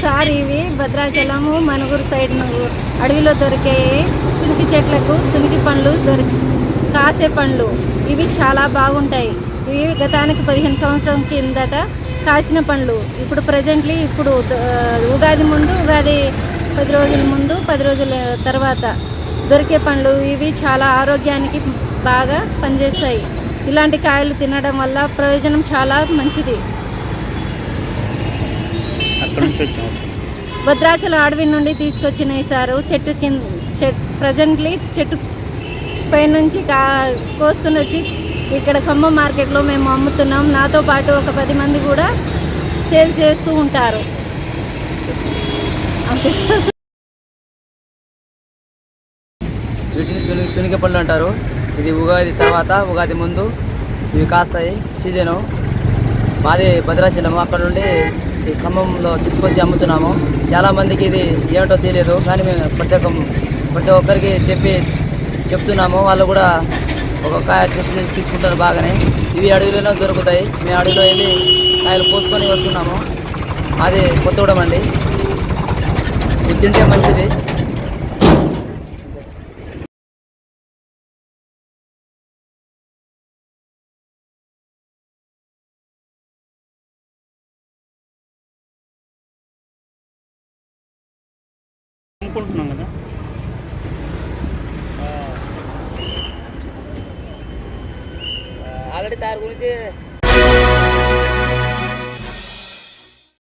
Sir ఇవి Bhadrachalam Manuguru side అడవిలో దొరికే తునికి చెట్లకు తునికి పండ్లు దొరికి కాసే పండ్లు. ఇవి చాలా బాగుంటాయి. ఇవి గతానికి పదిహేను సంవత్సరం కిందట కాసిన పండ్లు. ఇప్పుడు ప్రజెంట్లీ ఇప్పుడు ఉగాది ముందు ఉగాది పది రోజుల ముందు పది రోజుల తర్వాత దొరికే పండ్లు. ఇవి చాలా ఆరోగ్యానికి బాగా పనిచేస్తాయి. ఇలాంటి కాయలు తినడం వల్ల ప్రయోజనం చాలా మంచిది. అక్కడ నుంచి వచ్చాం. భద్రాచలం అడవి నుండి తీసుకొచ్చినాయి సారు చెట్టు కింద చెట్ ప్రజెంట్లీ చెట్టు పైనుంచి కా కోసుకుని వచ్చి ఇక్కడ ఖమ్మం మార్కెట్లో మేము అమ్ముతున్నాం. నాతో పాటు ఒక పది మంది కూడా సేల్ చేస్తూ ఉంటారు. అంతే సార్. వీటిని తుని తునికి పళ్ళు అంటారు. ఇది ఉగాది తర్వాత ఉగాది ముందు ఇవి కాస్తాయి సీజను. మాది భద్రాచలం. అక్కడ నుండి ఈ ఖమ్మంలో తీసుకొచ్చి అమ్ముతున్నాము. చాలామందికి ఇది ఏమిటో తెలియదు కానీ మేము ప్రతి ఒక్క ప్రతి ఒక్కరికి చెప్పి చెప్తున్నాము. వాళ్ళు కూడా ఒక కాయ చూసి తీసుకుంటారు బాగానే. ఇవి అడవిలోనే దొరుకుతాయి. మేము అడవిలో వెళ్ళి కాయలు పోసుకొని వస్తున్నాము. అది కొత్తగూడెం అండి. ఇది తింటే మంచిది. అనుకుంటున్నాం కదా. ఆల్రెడీ దాని గురించి